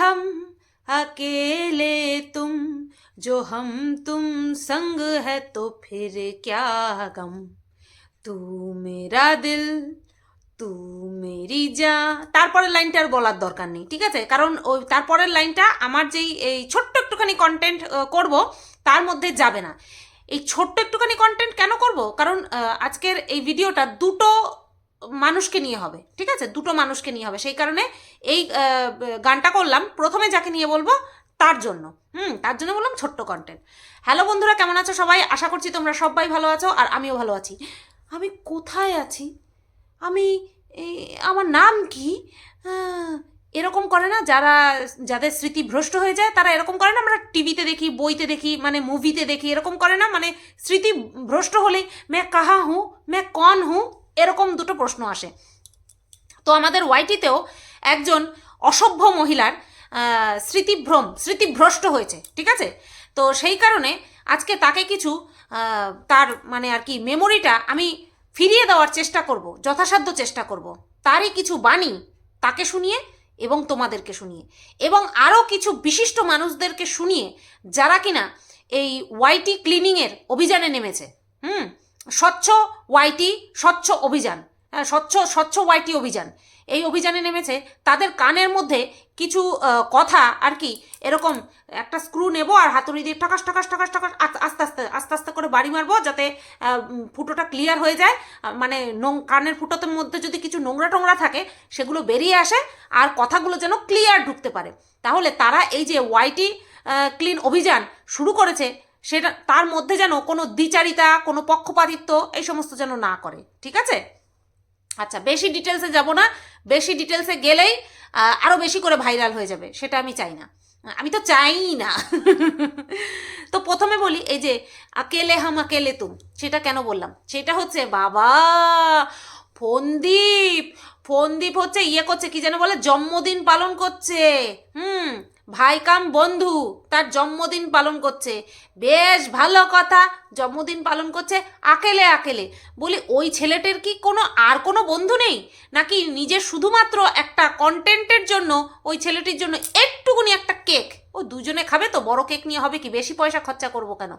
हम अकेले तुम जो हम तुम संग है तो फिर क्या गम तू मेरा दिल তু মেরি যা তারপরের লাইনটা আর বলার দরকার নেই ঠিক আছে কারণ ওই তারপরের লাইনটা আমার যেই এই ছোট্ট একটুখানি কন্টেন্ট করব তার মধ্যে যাবে না এই ছোট্ট একটুখানি কন্টেন্ট কেন করব কারণ আহ, আজকের এই ভিডিওটা দুটো মানুষকে নিয়ে হবে, ঠিক আছে? দুটো মানুষকে নিয়ে হবে। সেই কারণে এই গানটা করলাম। প্রথমে যাকে নিয়ে বলব, তার জন্য। হুম, তার জন্য বললাম ছোট্ট কন্টেন্ট হ্যালো বন্ধুরা, কেমন আছো সবাই? আশা করছি তোমরা সবাই ভালো আছো আর আমিও ভালো আছি। আমি কোথায় আছি? আমি আমার নাম কি? এরকম করে না, যারা, যাদের স্মৃতি ভ্রষ্ট হয়ে যায়, তারা এরকম করে না, আমরা টিভিতে দেখি, বইতে দেখি মানে মুভিতে দেখি, এরকম করে না মানে স্মৃতি ভ্রষ্ট হলেই, মে কাহা হুঁ? মে কন হুঁ? এরকম দুটো প্রশ্ন আসে। তো আমাদের ওয়াইটিতেও একজন অসভ্য মহিলার স্মৃতিভ্রম স্মৃতিভ্রষ্ট হয়েছে, ঠিক আছে? তো সেই কারণে আজকে তাকে কিছু তার মানে আর কি মেমোরিটা আমি ফিরিয়ে দেওয়ার চেষ্টা করব, যথাসাধ্য চেষ্টা করব। তারই কিছু বাণী তাকে শুনিয়ে এবং তোমাদেরকে শুনিয়ে। এবং আরও কিছু বিশিষ্ট মানুষদেরকে শুনিয়ে যারা কিনা এই ওয়াইটি ক্লিনিংয়ের অভিযানে নেমেছে। হুম? স্বচ্ছ ওয়াইটি, স্বচ্ছ অভিযান হ্যাঁ স্বচ্ছ স্বচ্ছ ওয়াইটি অভিযান। এই অভিযানে নেমেছে তাদের কানের মধ্যে কিছু কথা আর কি, এরকম একটা স্ক্রু নেব আর হাতুড়ি দিয়ে ঠকাস ঠকাস ঠকাস ঠকাস, আস্তে আস্তে আস্তে আস্তে করে বাড়ি মারবো যাতে ফুটোটা ক্লিয়ার হয়ে যায়। মানে নোং, কানের ফুটোতে মধ্যে যদি কিছু নোংরা টোংরা থাকে সেগুলো বেরিয়ে আসে আর কথাগুলো যেন ক্লিয়ার ঢুকতে পারে। তাহলে তারা এই যে ওয়াইটি ক্লিন অভিযান শুরু করেছে সেটা তার মধ্যে যেন কোনো দ্বিচারিতা, কোনো পক্ষপাতিত্ব, এই সমস্ত যেন না করে। ঠিক আছে? আচ্ছা বেশি ডিটেলসে যাব না। বেশি ডিটেলসে গেলেই আরও বেশি করে ভাইরাল হয়ে যাবে। সেটা আমি চাই না। আমি তো চাই না। তো প্রথমে বলি, এই যে, আকেলে হাম আকেলে তুম সেটা কেন বললাম? সেটা হচ্ছে, বাবা, ফন্দীপ। ফন্দীপ হচ্ছে ইয়ে করছে, কি যেন বলে, জন্মদিন পালন করছে। হুম। ভাই কাম বন্ধু, তার জন্মদিন পালন করছে। বেশ ভালো কথা, জন্মদিন পালন করছে আকেলে আকেলে। বলি, ওই ছেলেটার কি কোনো আর কোনো বন্ধু নেই? নাকি নিজে শুধুমাত্র একটা কন্টেন্টের জন্য, ওই ছেলেটির জন্য একটুকুনি একটা কেক ও দুজনে খাবে তো, বড় কেক নিয়ে হবে কি, বেশি পয়সা খরচা করব কেন?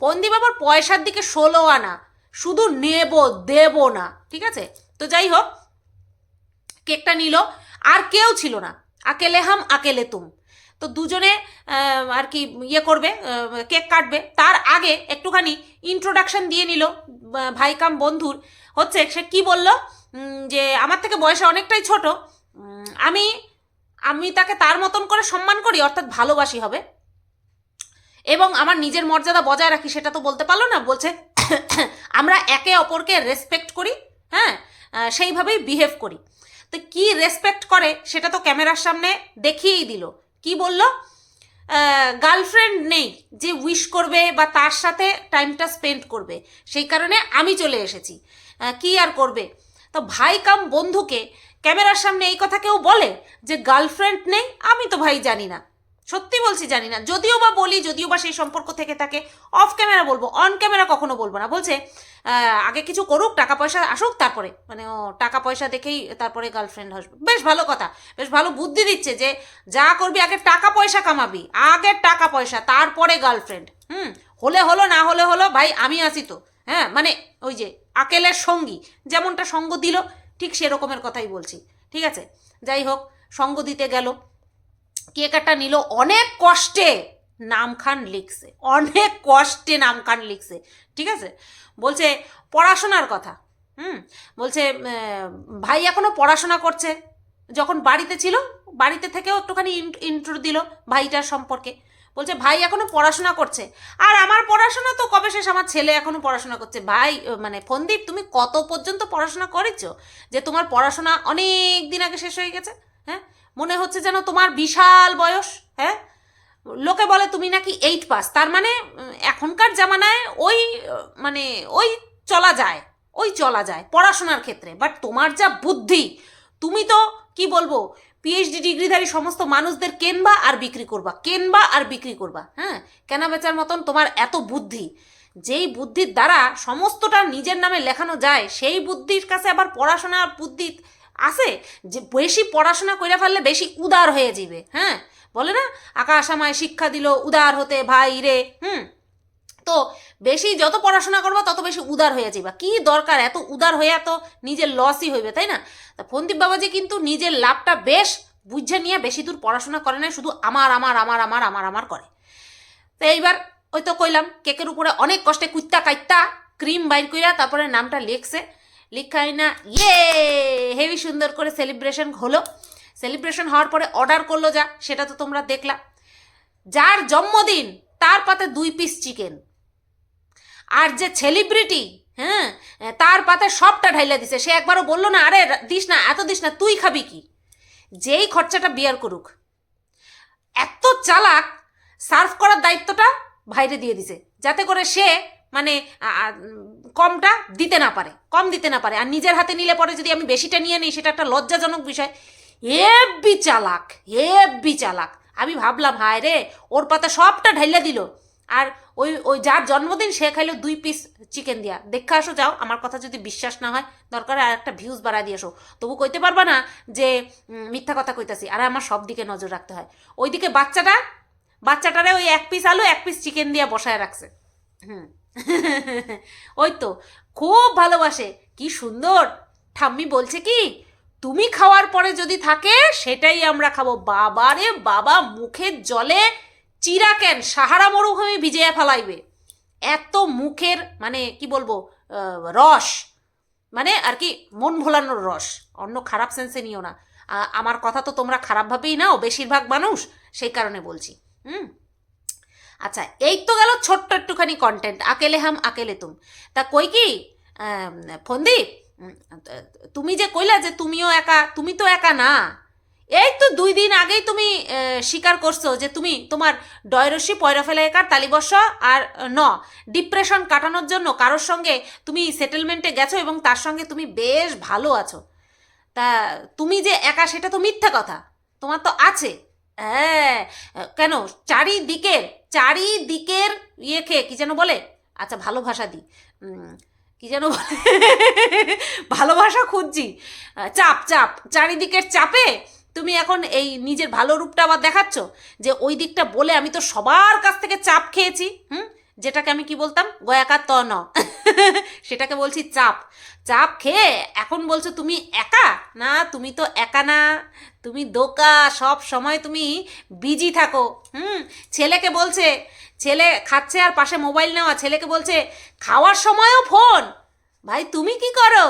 পন্দীপ বাবার পয়সার দিকে ষোলো আনা, শুধু নেব, দেব না, ঠিক আছে? তো যাই হোক কেকটা নিল, আর কেউ ছিল না। আকেলে হাম, আকেলে তুম। তো দুজনে আর কি ইয়ে করবে কেক কাটবে। তার আগে একটুখানি ইন্ট্রোডাকশন দিয়ে নিল আহ, ভাই কাম বন্ধুর। হচ্ছে সে কি বলল যে আমার থেকে বয়সে অনেকটাই ছোট আমি আমি তাকে তার মতন করে সম্মান করি অর্থাৎ ভালোবাসি হবে। এবং আমার নিজের মর্যাদা বজায় রাখি সেটা তো বলতে পারল না বলছে আমরা একে অপরকে রেসপেক্ট করি হ্যাঁ সেইভাবেই বিহেভ করি। তো কি রেসপেক্ট করে সেটা তো ক্যামেরার সামনে দেখিয়েই দিল। কি বলল? গার্লফ্রেন্ড নেই যে উইশ করবে বা তার সাথে টাইমটা স্পেন্ড করবে। সেই কারণে আমি চলে এসেছি। কি আর করবে? তো ভাই কাম বন্ধুকে, ক্যামেরার সামনে এই কথা কেউ বলে যে গার্লফ্রেন্ড নেই? আমি তো ভাই জানি না। সত্যি বলছি জানি না। যদিও বা বলি, যদিও বা সেই সম্পর্ক থেকে থাকে অফ ক্যামেরা বলব অন ক্যামেরা কখনো বলব না। বলছে আগে কিছু করুক, টাকা পয়সা আসুক, তারপরে। মানে ও, টাকা পয়সা দেখেই তারপরে গার্লফ্রেন্ড আসবে। বেশ ভালো কথা, বেশ ভালো বুদ্ধি দিচ্ছে যে, যা করবি, আগে টাকা পয়সা কামাবি, আগে টাকা পয়সা, তারপরে গার্লফ্রেন্ড হুম, হলে হলো, না হলে হলো, ভাই, আমি আছি তো। হ্যাঁ মানে ওই যে, আকেলের সঙ্গী, যেমনটা সঙ্গ দিল, ঠিক সেরকমের কথাই বলছি। ঠিক আছে? যাই হোক, সঙ্গ দিতে গেল। কেক একটা নিল, অনেক কষ্টে নামখান লিখছে, অনেক কষ্টে নামখান লিখছে, ঠিক আছে? বলছে, পড়াশোনার কথা, হুম? বলছে ভাই এখনও পড়াশোনা করছে, যখন বাড়িতে ছিল, বাড়িতে থেকেও একটুখানি ইন্ট্রো দিল ভাইটার সম্পর্কে, বলছে, ভাই এখনও পড়াশোনা করছে, আর আমার পড়াশোনা তো কবে শেষ? আমার ছেলে এখনও পড়াশোনা করছে। ভাই মানে ফন্দীপ, তুমি কত পর্যন্ত পড়াশোনা করেছ যে তোমার পড়াশোনা অনেক দিন আগে শেষ হয়ে গেছে? হ্যাঁ মনে হচ্ছে যেন তোমার বিশাল বয়স হ্যাঁ? লোকে বলে তুমি নাকি এইট পাস তার মানে এখনকার জামানায় ওই মানে ওই চলা যায়, ওই চলা যায় পড়াশোনার ক্ষেত্রে। বাট তোমার যা বুদ্ধি, তুমি তো, কি বলব পিএইচডি ডিগ্রিধারী সমস্ত মানুষদের কেনবা আর বিক্রি করবা, কেনবা আর বিক্রি করবা হ্যাঁ? কেনা বেচার মতন তোমার এত বুদ্ধি। যেই বুদ্ধির দ্বারা সমস্তটা নিজের নামে লেখানো যায়, সেই বুদ্ধির কাছে আবার পড়াশোনার বুদ্ধি আছে? যে বেশি পড়াশোনা করে ফেললে বেশি উদার হয়ে যাবে হ্যাঁ? বলে না? আকাশ আমায় শিক্ষা দিল, উদার হতে ভাই রে, হুম? তো বেশি যত পড়াশোনা করব, তত বেশি উদার হয়ে যাবা কি দরকার? এত উদার হয়ে তো নিজের লসই হইবে, তাই না? তা ফন্দীপ বাবাজি কিন্তু নিজের লাভটা বেশ বুঝে নিয়ে বেশি দূর পড়াশোনা করে না শুধু আমার আমার আমার আমার আমার আমার করে। তো এইবার ওই তো কইলাম, কেকের উপরে অনেক কষ্টে কুত্তা কাইত্তা ক্রিম বাইর কইরা তারপরে নামটা লিখছে। লিখাই না। ইয়ে হেভি সুন্দর করে সেলিব্রেশন হলো। সেলিব্রেশন হওয়ার পরে অর্ডার করল যা, সেটা তো তোমরা দেখলা। যার জন্মদিন, তার পাতে দুই পিস চিকেন আর যে সেলিব্রিটি হ্যাঁ তার পাতে সবটা ঢাইলা দিছে। সে একবারও বলল না, আরে, দিস না, এত দিস না, তুই খাবি কি? যেই খরচাটা বিয়ার করুক। এত চালাক সার্ভ করার দায়িত্বটা ভাইরে দিয়ে দিছে। যাতে করে সে মানে কমটা দিতে না পারে, কম দিতে না পারে। আর নিজের হাতে নিলে পরে যদি আমি বেশিটা নিয়ে নিই, সেটা একটা লজ্জাজনক বিষয়। হেব্বি চালাক হেব্বি চালাক। আমি ভাবলাম, হায় রে, ওর পাতা সবটা ঢাইলা দিল। আর ওই ওই যার জন্মদিন, সে খাইলো দুই পিস চিকেন দিয়া। দেখে আসো, যাও, আমার কথা যদি বিশ্বাস না হয়, দরকার আর একটা ভিউজ বাড়া দিয়ে আসো। তবু কইতে পারবা না যে মিথ্যা কথা কইতাছি, আর আমার সব দিকে নজর রাখতে হয়। ওইদিকে বাচ্চাটা, বাচ্চাটারে ওই এক পিস আলু, এক পিস চিকেন দিয়ে বসায় রাখছে। হুম। ওই তো, খুব ভালোবাসে। কি সুন্দর। ঠাম্মি বলছে কি, তুমি খাওয়ার পরে যদি থাকে, সেটাই আমরা খাব। বাবারে বাবা, মুখের জলে চিরা কেন সাহারা মরুভূমি ভিজিয়ে ফেলাইবে। এত মুখের মানে কি বলব রস। মানে আর কি, মন ভোলানোর রস। অন্য খারাপ সেন্সে নিও না। আমার কথা তো তোমরা খারাপভাবেই নাও, বেশিরভাগ মানুষ সেই কারণে বলছি। হুম? আচ্ছা এই তো গেল ছোট্ট একটুখানি কন্টেন্ট আকেলে হাম, আকেলে তুম। তা কই কি? ফন্দীপ তুমি যে কইলা যে তুমিও একা, তুমি তো একা না। এই তো দুই দিন আগেই তুমি স্বীকার করছ যে তুমি তোমার ডয়রসি পয়রা ফেলা একার তালিবর্ষ আর ন। ডিপ্রেশন কাটানোর জন্য কারোর সঙ্গে তুমি সেটেলমেন্টে গেছো এবং তার সঙ্গে তুমি বেশ ভালো আছো। তা তুমি যে একা, সেটা তো মিথ্যা কথা। তোমার তো আছে। হ্যাঁ কেন? চারিদিকের চারিদিকের ইয়ে খেয়ে কি যেন বলে? আচ্ছা ভালো ভাষা দি। উম, কি যেন বলে? খুঁজছি। চাপ চাপ। চারিদিকের চাপে তুমি এখন এই নিজের ভালো রূপটা আবার দেখাচ্ছ? যে ওই দিকটা বলে আমি তো সবার কাছ থেকে চাপ খেয়েছি হুম? যেটাকে আমি কি বলতাম? গয়াকার ত ন সেটাকে বলছি চাপ। চাপ খেয়ে এখন বলছো তুমি একা? না তুমি তো একা না। তুমি দোকা, সব সময় তুমি বিজি থাকো, হুম? ছেলেকে বলছে, ছেলে খাচ্ছে আর পাশে মোবাইল নেওয়া, ছেলেকে বলছে, খাওয়ার সময়ও ফোন। ভাই, তুমি কি করো?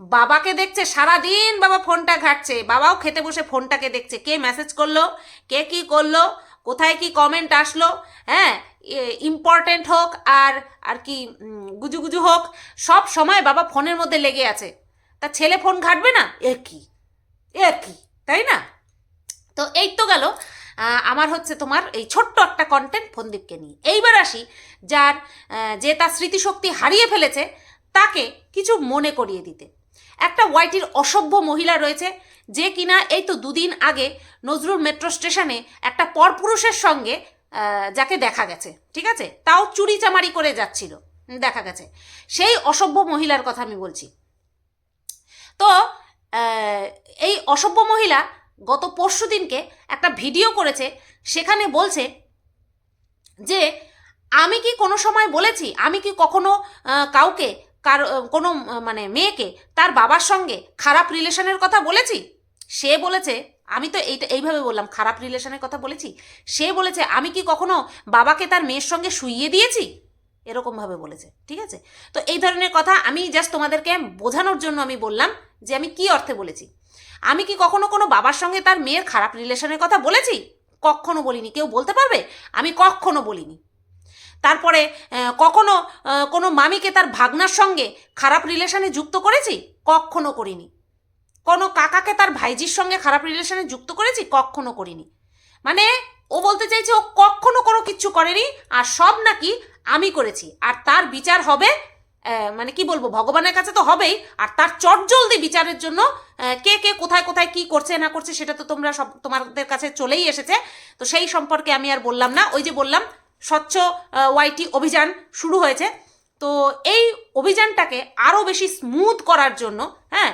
বাবাকে দেখছে, সারাদিন বাবা ফোনটা ঘাটছে, বাবাও খেতে বসে ফোনটাকে দেখছে, কে মেসেজ করল, কে কি করল, কোথায় কি কমেন্ট আসলো হ্যাঁ? ইম্পর্টেন্ট হোক আর আর কি গুজুগুজু হোক, সব সময় বাবা ফোনের মধ্যে লেগে আছে। তা ছেলে ফোন ঘাটবে না? এ কি এ কি তাই না? তো এই তো গেল। আমার হচ্ছে তোমার এই ছোট্ট একটা কন্টেন্ট ফন্দীপকে নিয়ে। এইবার আসি যার যে তার স্মৃতিশক্তি হারিয়ে ফেলেছে তাকে কিছু মনে করিয়ে দিতে। একটা ওয়াইটির অসভ্য মহিলা রয়েছে যে কিনা এই তো দুদিন আগে নজরুল মেট্রো স্টেশনে একটা পরপুরুষের সঙ্গে যাকে দেখা গেছে, ঠিক আছে? তাও চুরি চামারি করে যাচ্ছিল, দেখা গেছে। সেই অসভ্য মহিলার কথা আমি বলছি। তো এই অসভ্য মহিলা গত পরশু দিনকে একটা ভিডিও করেছে, সেখানে বলছে যে, আমি কি কোনো সময় বলেছি, আমি কি কখনো কাউকে, কার, কোনো মানে মেয়েকে তার বাবার সঙ্গে খারাপ রিলেশনের কথা বলেছি? সে বলেছে, আমি তো এইটা, এইভাবে বললাম, খারাপ রিলেশনের কথা বলেছি। সে বলেছে, আমি কি কখনো বাবাকে তার মেয়ের সঙ্গে শুইয়ে দিয়েছি? এরকমভাবে বলেছে, ঠিক আছে? তো এই ধরনের কথা আমি জাস্ট তোমাদেরকে বোঝানোর জন্য আমি বললাম যে আমি কি অর্থে বলেছি? আমি কি কখনো কোনো বাবার সঙ্গে তার মেয়ের খারাপ রিলেশনের কথা বলেছি? কখনো বলিনি। কেউ বলতে পারবে? আমি কখনো বলিনি। তারপরে কখনো কোনো মামিকে তার ভাগনার সঙ্গে খারাপ রিলেশনে যুক্ত করেছি? কখনো করিনি। কোনো কাকাকে তার ভাইজির সঙ্গে খারাপ রিলেশনে যুক্ত করেছি? কখনো করিনি। মানে ও বলতে চাইছে ও কখনো কোনো কিচ্ছু করেনি, আর সব নাকি আমি করেছি। আর তার বিচার হবে মানে কি বলব, ভগবানের কাছে তো হবেই, আর তার চটজলদি বিচারের জন্য কে কে কোথায় কোথায় কি করছে, না করছে, সেটা তো তোমরা সব, তোমাদের কাছে চলেই এসেছে। তো সেই সম্পর্কে আমি আর বললাম না। ওই যে বললাম, স্বচ্ছ ওয়াইটি অভিযান শুরু হয়েছে। তো এই অভিযানটাকে আরও বেশি স্মুথ করার জন্য হ্যাঁ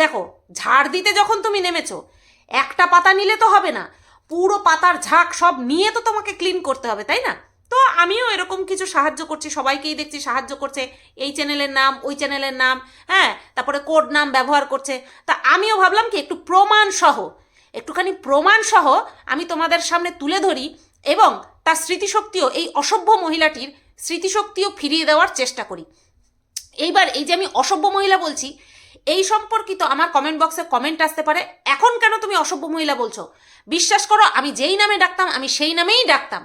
দেখো, ঝাড় দিতে যখন তুমি নেমেছো, একটা পাতা নিলে তো হবে না। পুরো পাতার ঝাঁক সব নিয়ে তো তোমাকে ক্লিন করতে হবে, তাই না? তো আমিও এরকম কিছু সাহায্য করছি, সবাইকেই দেখছি সাহায্য করছে। এই চ্যানেলের নাম, ওই চ্যানেলের নাম হ্যাঁ তারপরে কোড নাম ব্যবহার করছে। তা আমিও ভাবলাম কি, একটু প্রমাণ সহ, একটুখানি প্রমাণ সহ আমি তোমাদের সামনে তুলে ধরি এবং তার স্মৃতিশক্তিও, এই অসভ্য মহিলাটির স্মৃতিশক্তিও ফিরিয়ে দেওয়ার চেষ্টা করি। এইবার এই যে আমি অসভ্য মহিলা বলছি, এই সম্পর্কিত আমার কমেন্ট বক্সে কমেন্ট আসতে পারে। এখন কেন তুমি অসভ্য মহিলা বলছো? বিশ্বাস করো, আমি যেই নামে ডাকতাম, আমি সেই নামেই ডাকতাম।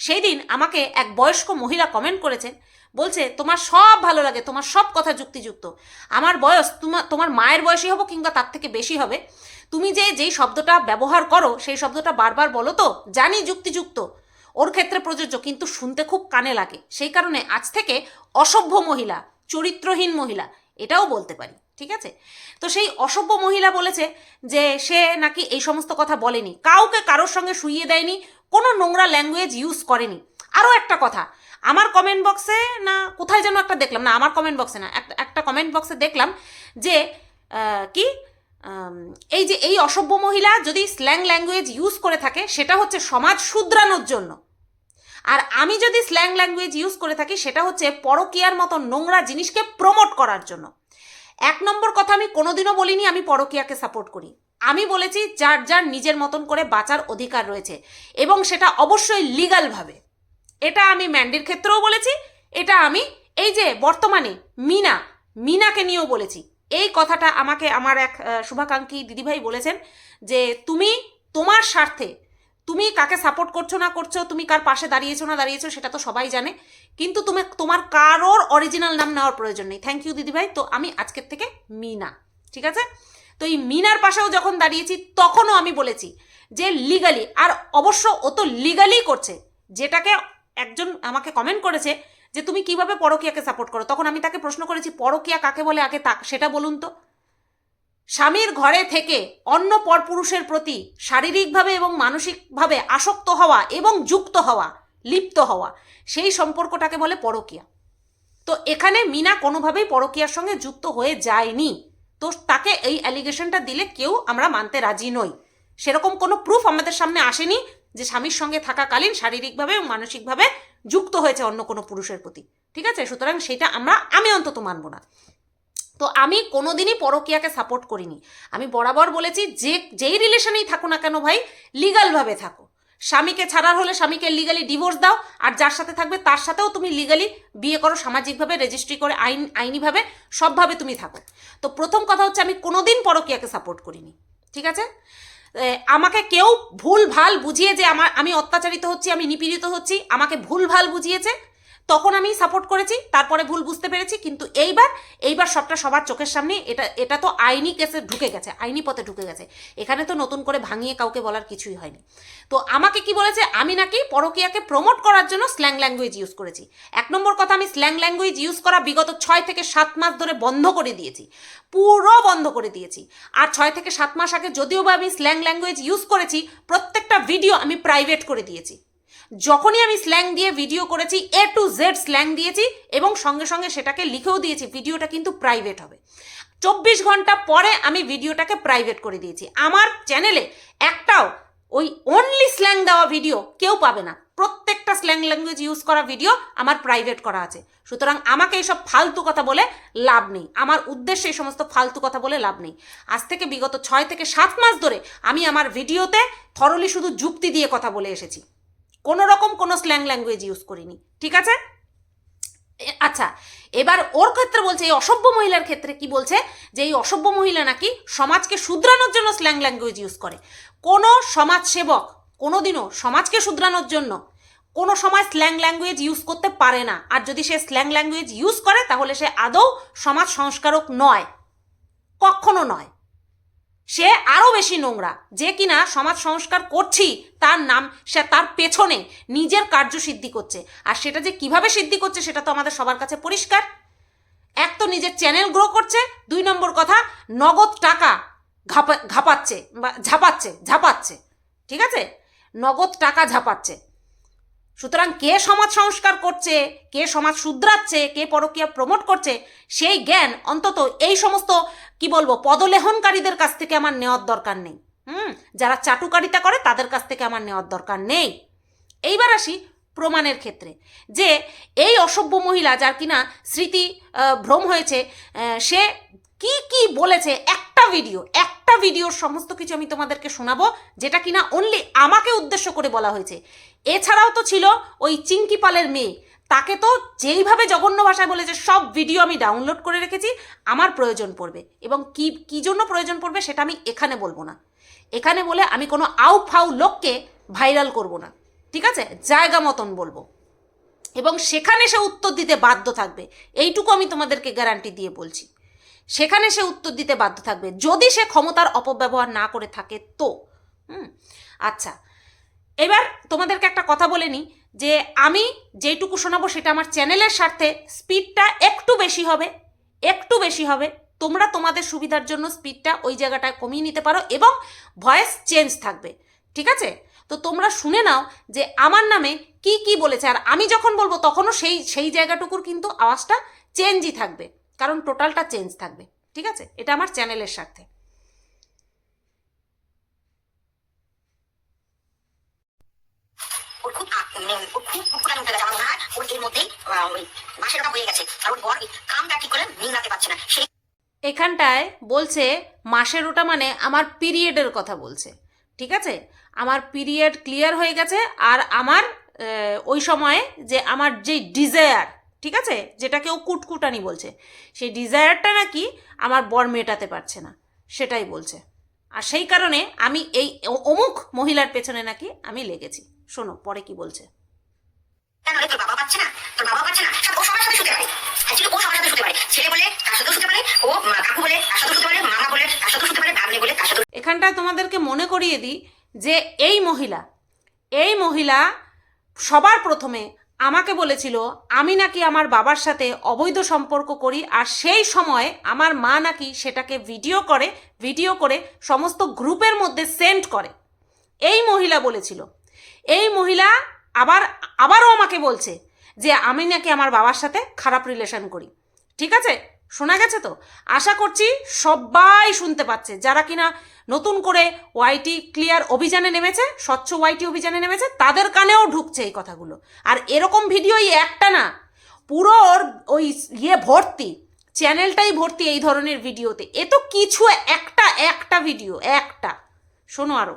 সেই দিন আমাকে এক বয়স্ক মহিলা কমেন্ট করেছেন, বলছে, তোমার সব ভালো লাগে, তোমার সব কথা যুক্তিযুক্ত। আমার বয়স তোমার তোমার মায়ের বয়সী হব কিংবা তার থেকে বেশি হবে। তুমি যে, যেই শব্দটা ব্যবহার করো, সেই শব্দটা বারবার বলো তো, জানি যুক্তিযুক্ত। ওর ক্ষেত্রে প্রযোজ্য, কিন্তু শুনতে খুব কানে লাগে। সেই কারণে আজ থেকে অসভ্য মহিলা, চরিত্রহীন মহিলা, এটাও বলতে পারি, ঠিক আছে? তো সেই অসভ্য মহিলা বলেছে যে, সে নাকি এই সমস্ত কথা বলেনি। কাউকে কারোর সঙ্গে শুইয়ে দেয়নি কোনো নোংরা ল্যাঙ্গুয়েজ ইউজ করেনি। আরও একটা কথা, আমার কমেন্ট বক্সে না, কোথায় যেন একটা দেখলাম, না, আমার কমেন্ট বক্সে না একটা কমেন্ট বক্সে দেখলাম যে কি এই যে এই অসভ্য মহিলা যদি স্ল্যাং ল্যাঙ্গুয়েজ ইউজ করে থাকে, সেটা হচ্ছে সমাজ শুধরানোর জন্য। আর আমি যদি স্ল্যাং ল্যাঙ্গুয়েজ ইউজ করে থাকি, সেটা হচ্ছে পরকীয়ার মতো নোংরা জিনিসকে প্রমোট করার জন্য। এক নম্বর কথা আমি কোনোদিনও বলিনি, আমি পরকীয়াকে সাপোর্ট করি। আমি বলেছি যার যার নিজের মতন করে বাঁচার অধিকার রয়েছে, এবং সেটা অবশ্যই লিগালভাবে এটা আমি ম্যান্ডির ক্ষেত্রেও বলেছি, এটা আমি এই যে বর্তমানে মিনা, মিনাকে নিয়েও বলেছি। এই কথাটা আমাকে আমার এক শুভাকাঙ্ক্ষী দিদিভাই বলেছেন যে তুমি তোমার স্বার্থে, তুমি কাকে সাপোর্ট করছ না করছ, তুমি কার পাশে দাঁড়িয়েছো না দাঁড়িয়েছো, সেটা তো সবাই জানে, কিন্তু তুমি তোমার কারোর অরিজিনাল নাম নেওয়ার প্রয়োজন নেই। থ্যাংক ইউ দিদিভাই। তো আমি আজকের থেকে মিনা, ঠিক আছে? তো এই মিনার পাশেও যখন দাঁড়িয়েছি, তখনও আমি বলেছি যে লিগালি আর অবশ্য ও তো লিগালি করছে। যেটাকে একজন আমাকে কমেন্ট করেছে যে তুমি কীভাবে পরকীয়াকে সাপোর্ট করো? তখন আমি তাকে প্রশ্ন করেছি, পরকীয়া কাকে বলে? আগে তাক, সেটা বলুন তো। স্বামীর ঘরে থেকে অন্য পরপুরুষের প্রতি শারীরিকভাবে এবং মানসিকভাবে আসক্ত হওয়া এবং যুক্ত হওয়া, লিপ্ত হওয়া, সেই সম্পর্কটাকে বলে পরকীয়া। তো এখানে মিনা কোনোভাবেই পরকীয়ার সঙ্গে যুক্ত হয়ে যায়নি। তো তাকে এই অ্যালিগেশনটা দিলে কেউ আমরা মানতে রাজি নই। সেরকম কোনো প্রুফ আমাদের সামনে আসেনি যে স্বামীর সঙ্গে থাকাকালীন শারীরিকভাবে এবং মানসিকভাবে যুক্ত হয়েছে অন্য কোনো পুরুষের প্রতি। ঠিক আছে? সুতরাং সেটা আমরা, আমি অন্তত মানব না। তো আমি কোনোদিনই পরকীয়াকে সাপোর্ট করিনি। আমি বরাবর বলেছি যে, যেই রিলেশনেই থাকো না কেন ভাই লিগালভাবে থাকো। স্বামীকে ছাড়ার হলে স্বামীকে লিগালি ডিভোর্স দাও, আর যার সাথে থাকবে তার সাথেও তুমি লিগালি বিয়ে করো, সামাজিকভাবে রেজিস্ট্রি করে, আইন, আইনিভাবে সবভাবে তুমি থাকো। তো প্রথম কথা হচ্ছে আমি কোনোদিন পরকিয়াকে সাপোর্ট করিনি, ঠিক আছে? আমাকে কেউ ভুল ভালো বুঝিয়ে যে আমার, আমি অত্যাচারিত হচ্ছি, আমি নিপীড়িত হচ্ছি, আমাকে ভুল ভালো বুঝিয়েছে তখন আমি সাপোর্ট করেছি, তারপরে ভুল বুঝতে পেরেছি, কিন্তু এইবার এইবার সবটা সবার চোখের সামনে, এটা এটা তো আইনি কেসে ঢুকে গেছে, আইনি পথে ঢুকে গেছে। এখানে তো নতুন করে ভাঙিয়ে কাউকে বলার কিছুই হয়নি। তো আমাকে কি বলেছে, আমি নাকি পরকীয়াকে প্রমোট করার জন্য স্ল্যাং ল্যাঙ্গুয়েজ ইউজ করেছি। এক নম্বর কথা, আমি স্ল্যাং ল্যাঙ্গুয়েজ ইউজ করা বিগত ছয় থেকে সাত মাস ধরে বন্ধ করে দিয়েছি। পুরো বন্ধ করে দিয়েছি। আর ছয় থেকে সাত মাস আগে যদিও বা আমি স্ল্যাং ল্যাঙ্গুয়েজ ইউজ করেছি, প্রত্যেকটা ভিডিও আমি প্রাইভেট করে দিয়েছি। যখনই আমি স্ল্যাং দিয়ে ভিডিও করেছি এ টু জেড স্ল্যাং দিয়েছি এবং সঙ্গে সঙ্গে সেটাকে লিখেও দিয়েছি ভিডিওটা কিন্তু প্রাইভেট হবে। চব্বিশ ঘণ্টা পরে আমি ভিডিওটাকে প্রাইভেট করে দিয়েছি। আমার চ্যানেলে একটাও ওই অনলি স্ল্যাং দেওয়া ভিডিও কেউ পাবে না। প্রত্যেকটা স্ল্যাং ল্যাঙ্গুয়েজ ইউজ করা ভিডিও আমার প্রাইভেট করা আছে। সুতরাং আমাকে এইসব ফালতু কথা বলে লাভ নেই। আমার উদ্দেশ্যে এই সমস্ত ফালতু কথা বলে লাভ নেই। আজ থেকে বিগত ছয় থেকে সাত মাস ধরে আমি আমার ভিডিওতে থরলি শুধু যুক্তি দিয়ে কথা বলে এসেছি। কোনো রকম কোনো স্ল্যাং ল্যাঙ্গুয়েজ ইউজ করিনি, ঠিক আছে? আচ্ছা এবার ওর ক্ষেত্রে বলছে, এই অসভ্য মহিলার ক্ষেত্রে কি বলছে? যে এই অসভ্য মহিলা নাকি সমাজকে শুধরানোর জন্য স্ল্যাং ল্যাঙ্গুয়েজ ইউজ করে। কোনো সমাজসেবক কোনোদিনও সমাজকে শুধরানোর জন্য কোনো সময় স্ল্যাং ল্যাঙ্গুয়েজ ইউজ করতে পারে না। আর যদি সে স্ল্যাং ল্যাঙ্গুয়েজ ইউজ করে, তাহলে সে আদৌ সমাজ সংস্কারক নয়। কখনো নয়। সে আরও বেশি নোংরা। যে কিনা সমাজ সংস্কার করছি, তার নাম সে তার পেছনে নিজের কার্য সিদ্ধি করছে। আর সেটা যে কীভাবে সিদ্ধি করছে, সেটা তো আমাদের সবার কাছে পরিষ্কার। এক তো নিজের চ্যানেল গ্রো করছে, দুই নম্বর কথা, নগদ টাকা ঘাপা, ঘাপাচ্ছে বা ঝাপাচ্ছে ঝাপাচ্ছে। ঠিক আছে? নগদ টাকা ঝাপাচ্ছে। সুতরাং কে সমাজ সংস্কার করছে, কে সমাজ শুধরাচ্ছে, কে পরকীয়া প্রমোট করছে, সেই জ্ঞান অন্তত এই সমস্ত, কি বলব, পদলেহনকারীদের কাছ থেকে আমার নেওয়ার দরকার নেই। হুম? যারা চাটুকারিতা করে, তাদের কাছ থেকে আমার নেওয়ার দরকার নেই। এইবার আসি প্রমাণের ক্ষেত্রে, যে এই অসভ্য মহিলা যার কিনা স্মৃতি ভ্রম হয়েছে সে কি কি বলেছে, একটা ভিডিও, একটা ভিডিওর সমস্ত কিছু আমি তোমাদেরকে শোনাবো, যেটা কিনা অনলি আমাকে উদ্দেশ্য করে বলা হয়েছে। এছাড়াও তো ছিল ওই চিঙ্কি পালের মেয়ে। তাকে তো যেইভাবে জঘন্য ভাষায় বলেছে, সব ভিডিও আমি ডাউনলোড করে রেখেছি, আমার প্রয়োজন পড়বে। এবং কি কি জন্য প্রয়োজন পড়বে সেটা আমি এখানে বলব না। এখানে বলে আমি কোনো আউ ফাউ লোককে ভাইরাল করব না। ঠিক আছে? জায়গা মতন বলব। এবং সেখানে সে উত্তর দিতে বাধ্য থাকবে। এইটুকু আমি তোমাদেরকে গ্যারান্টি দিয়ে বলছি। সেখানে সে উত্তর দিতে বাধ্য থাকবে। যদি সে ক্ষমতার অপব্যবহার না করে থাকে তো। হুম? আচ্ছা। এবার তোমাদেরকে একটা কথা বলে নিই, যে আমি যেইটুকু শোনাবো সেটা আমার চ্যানেলের স্বার্থে স্পিডটা একটু বেশি হবে, একটু বেশি হবে। তোমরা তোমাদের সুবিধার জন্য স্পিডটা ওই জায়গাটায় কমিয়ে নিতে পারো এবং ভয়েস চেঞ্জ থাকবে, ঠিক আছে? তো তোমরা শুনে নাও যে আমার নামে কি কি বলেছে, আর আমি যখন বলব তখনও সেই সেই জায়গাটুকুর কিন্তু আওয়াজটা চেঞ্জই থাকবে, কারণ টোটালটা চেঞ্জ থাকবে, ঠিক আছে? এটা আমার চ্যানেলের স্বার্থে ওর আমার মনে হয়। ওর এর মধ্যেই হয়ে গেছে। আর ওর বর কামটা ঠিক করে মিলাতে পারছে না। সেই এখানটায় বলছে, মাসের ওটা মানে আমার পিরিয়ডের কথা বলছে। ঠিক আছে? আমার পিরিয়ড ক্লিয়ার হয়ে গেছে আর আমার ওই সময়ে যে আমার যে ডিজায়ার, ঠিক আছে? যেটা কেউ কুটকুটানি বলছে। সেই ডিজায়ারটা নাকি আমার বর মেটাতে পারছে না, সেটাই বলছে। আর সেই কারণে আমি এই অমুক মহিলার পেছনে নাকি আমি লেগেছি। শোনো পরে কি বলছে? কেন রে তোর বাবা পাচ্ছে না? তোর বাবা পাচ্ছে না? ও সবার সাথে শুতে পারে। অ্যাকচুয়ালি ও সবার সাথে শুতে পারে। ছেলে বলে তার সাথেও শুতে পারে ও কাকু বলে তার সাথেও শুতে পারে মামা বলে তার সাথেও শুতে পারে ভাগ্নে বলে তার সাথেও এখানটায় তোমাদেরকে মনে করিয়ে দিই যে এই মহিলা এই মহিলা সবার প্রথমে আমাকে বলেছিল আমি নাকি আমার বাবার সাথে অবৈধ সম্পর্ক করি আর সেই সময় আমার মা নাকি সেটাকে ভিডিও করে ভিডিও করে সমস্ত গ্রুপের মধ্যে সেন্ড করে। এই মহিলা বলেছিল। এই মহিলা আবার, আবারও আমাকে বলছে যে আমি নাকি আমার বাবার সাথে খারাপ রিলেশন করি। ঠিক আছে? শোনা গেছে তো? আশা করছি সবাই শুনতে পাচ্ছে। যারা কিনা নতুন করে ওয়াইটি ক্লিয়ার অভিযানে নেমেছে, স্বচ্ছ ওয়াইটি অভিযানে নেমেছে, তাদের কানেও ঢুকছে এই কথাগুলো। আর এরকম ভিডিওই একটা না, পুরো ওর ওই ইয়ে ভর্তি, চ্যানেলটাই ভর্তি এই ধরনের ভিডিওতে। এ তো কিছু একটা একটা ভিডিও, একটা। শোনো আরও।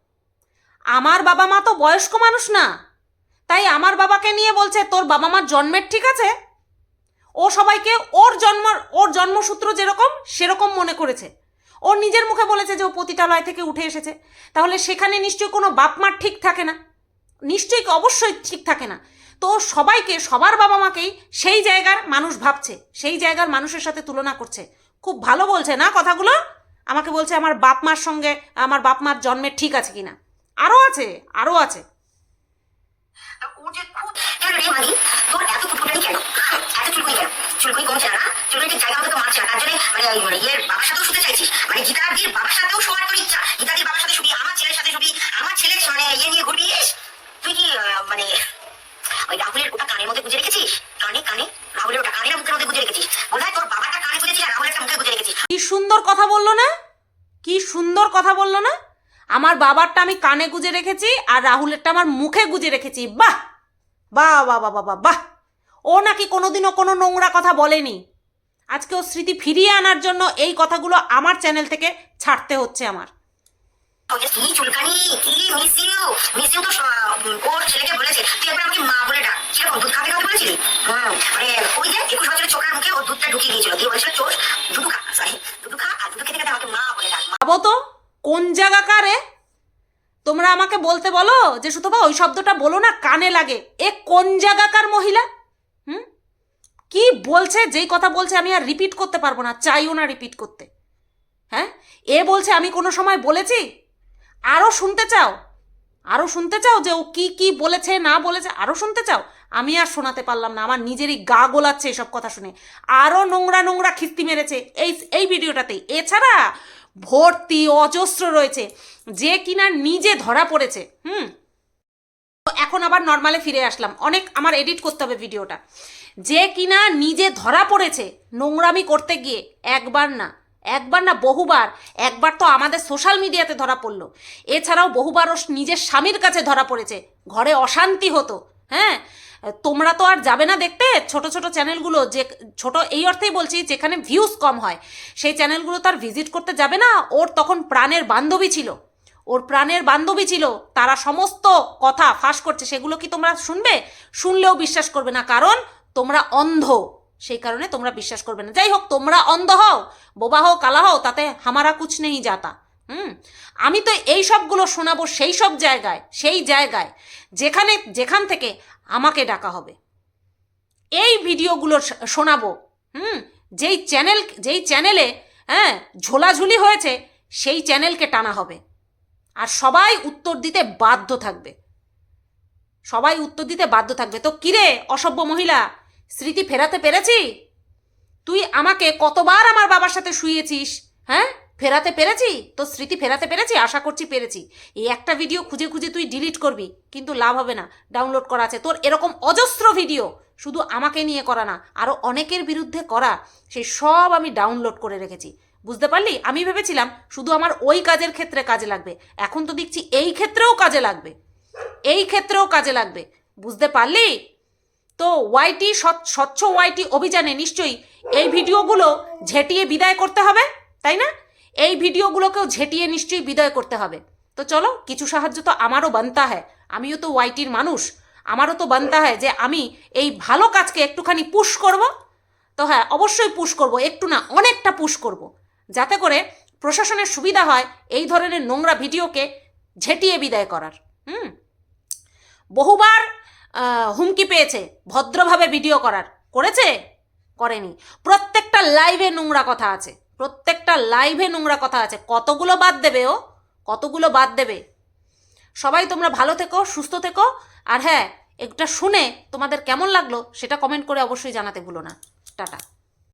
আমার বাবা মা তো বয়স্ক মানুষ না। তাই আমার বাবাকে নিয়ে বলছে, তোর বাবা মার জন্মের ঠিক আছে? ও সবাইকে ওর জন্ম, ওর জন্মসূত্র যেরকম, সেরকম মনে করেছে। ওর নিজের মুখে বলেছে যে ও পতিতালয় থেকে উঠে এসেছে। তাহলে সেখানে নিশ্চয়ই কোনো বাপ মার ঠিক থাকে না। নিশ্চয়ই অবশ্যই ঠিক থাকে না। তো সবাইকে, সবার বাবা মাকেই সেই জায়গার মানুষ ভাবছে, সেই জায়গার মানুষের সাথে তুলনা করছে। খুব ভালো বলছে না কথাগুলো? আমাকে বলছে, আমার বাপ মার সঙ্গে, আমার বাপ মার জন্মের ঠিক আছে কিনা? আরও আছে আরও আছে। মানি ওই ইয়ের বাবার সাথেও শুতে গীতাদির বাবার সাথেও শোয়ার তোর ইচ্ছা। গীতাদির বাবার সাথে শুবি আমার ছেলের সাথে শুবি আমার ছেলে নিয়ে ঘুরবি ইস, তুই কি আহ, ওই রাহুলের ওটা কানের মধ্যে গুজে রেখেছিস? কানে কানে? রাহুলের ওটা কানের মুখের মধ্যে গুজে রেখেছিস? বোধ হয় তোর বাবাটা কানে গুজেছিস আর রাহুলের মুখে গুজে রেখেছিস। কি সুন্দর কথা বলল না? কি সুন্দর কথা বলল না? আমার বাবারটা আমি কানে গুজে রেখেছি আর রাহুলেরটা আমার মুখে গুজে রেখেছি। বাহ! বাহ বাহ বাহ বাহ বাহ বাহ! ও নাকি কোনোদিনও কোনো নোংরা কথা বলেনি। আজকে ও স্মৃতি ফিরিয়ে আনার জন্য এই কথাগুলো আমার চ্যানেল থেকে ছাড়তে হচ্ছে আমার। ওই কি চুলকানি কি মিস ইউ মিস ইউ তো ওর ছেলেকে বলেছে তুই একবার আমাকে মা বলে ডাক। সেরকম দুধ খাবে খাবে বলেছিলি? মানে ওই যে একুশ বছরের ছোকরার মুখে ওর ঢুকিয়ে দিয়েছিল। দিয়ে বলেছিল চোষ দুধু খা সরি দুধু খা আর দুধু খেতে খেতে আমাকে মা বলে ডাক মা। তো। কোন জায়গাকারে তোমরা আমাকে বলতে বলো যে সুতবা ওই শব্দটা বলো না, কানে লাগে। এ কোন জায়গাকার মহিলা? হুম? কি বলছে, যেই কথা বলছে আমি আর রিপিট করতে পারব না, চাইও না রিপিট করতে। হ্যাঁ? এ বলছে, আমি কোনো সময় বলেছি? আরও শুনতে চাও? আরও শুনতে চাও যে ও কি কি বলেছে, না বলেছে? আরও শুনতে চাও? আমি আর শোনাতে পারলাম না, আমার নিজেরই গা গোলাচ্ছে এসব কথা শুনে। আরও নোংরা নোংরা খিস্তি মেরেছে এই এই ভিডিওটাতেই এছাড়া ভর্তি অজস্র রয়েছে, যে কিনা নিজে ধরা পড়েছে, হুম? এখন আবার নর্মালে ফিরে আসলাম। অনেক আমার এডিট করতে হবে ভিডিওটা। যে কিনা নিজে ধরা পড়েছে নোংরামি করতে গিয়ে একবার না একবার না বহুবার, একবার তো আমাদের সোশ্যাল মিডিয়াতে ধরা পড়ল। এছাড়াও বহুবার ও নিজের স্বামীর কাছে ধরা পড়েছে, ঘরে অশান্তি হতো হ্যাঁ? তোমরা তো আর যাবে না দেখতে। ছোট ছোট চ্যানেলগুলো যে, ছোট এই অর্থেই বলছি, যেখানে ভিউজ কম হয়, সেই চ্যানেলগুলো তো আর ভিজিট করতে যাবে না। ওর তখন প্রাণের বান্ধবী ছিল। ওর প্রাণের বান্ধবী ছিল। তারা সমস্ত কথা ফাঁস করছে। সেগুলো কি তোমরা শুনবে? শুনলেও বিশ্বাস করবে না। কারণ তোমরা অন্ধ। সেই কারণে তোমরা বিশ্বাস করবে না। যাই হোক, তোমরা অন্ধ হও, বোবা হও, কালা হও, তাতে হামারা কুছ নেই যাতা হুম? আমি তো এই সবগুলো শোনাবো সেই সব জায়গায়, সেই জায়গায়, যেখানে, যেখান থেকে আমাকে ডাকা হবে। এই ভিডিওগুলো শোনাবো, হুম? যেই চ্যানেল, যেই চ্যানেলে হ্যাঁ ঝোলাঝুলি হয়েছে, সেই চ্যানেলকে টানা হবে। আর সবাই উত্তর দিতে বাধ্য থাকবে। সবাই উত্তর দিতে বাধ্য থাকবে। তো কিরে, অসভ্য মহিলা, স্মৃতি ফেরাতে পেরেছি? তুই আমাকে কতবার আমার বাবার সাথে শুয়েছিস হ্যাঁ? ফেরাতে পেরেছি? তো স্মৃতি ফেরাতে পেরেছি? আশা করছি পেরেছি। এই একটা ভিডিও খুঁজে খুঁজে তুই ডিলিট করবি, কিন্তু লাভ হবে না। ডাউনলোড করা আছে। তোর এরকম অজস্র ভিডিও শুধু আমাকে নিয়ে করা না আরও অনেকের বিরুদ্ধে করা। সেই সব আমি ডাউনলোড করে রেখেছি। বুঝতে পারলি? আমি ভেবেছিলাম শুধু আমার ওই কাজের ক্ষেত্রে কাজে লাগবে। এখন তো দেখছি এই ক্ষেত্রেও কাজে লাগবে। এই ক্ষেত্রেও কাজে লাগবে। বুঝতে পারলি? তো ওয়াইটি স্বচ্ছ ওয়াইটি অভিযানে নিশ্চয়ই এই ভিডিওগুলো ঝেঁটিয়ে বিদায় করতে হবে, তাই না? এই ভিডিওগুলোকেও ঝেঁটিয়ে নিশ্চয়ই বিদায় করতে হবে। তো চলো, কিছু সাহায্য তো আমারও বানতা হয় আমিও তো ওয়াইটির মানুষ। আমারও তো বানতা হয় যে আমি এই ভালো কাজকে একটুখানি পুশ করব। তো হ্যাঁ অবশ্যই পুশ করব, একটু না, অনেকটা পুশ করব। যাতে করে প্রশাসনের সুবিধা হয় এই ধরনের নোংরা ভিডিওকে ঝেঁটিয়ে বিদায় করার। হুম? বহুবার হুমকি পেয়েছে ভদ্রভাবে ভিডিও করার। করেছে? করেনি। প্রত্যেকটা লাইভে নোংরা কথা আছে। প্রত্যেকটা লাইভে নোংরা কথা আছে। কতগুলো বাদ দেবে ও? কতগুলো বাদ দেবে? সবাই তোমরা ভালো থেকো, সুস্থ থেকো। আর হ্যাঁ একটা শুনে তোমাদের কেমন লাগল সেটা কমেন্ট করে অবশ্যই জানাতে ভুলো না। টাটা।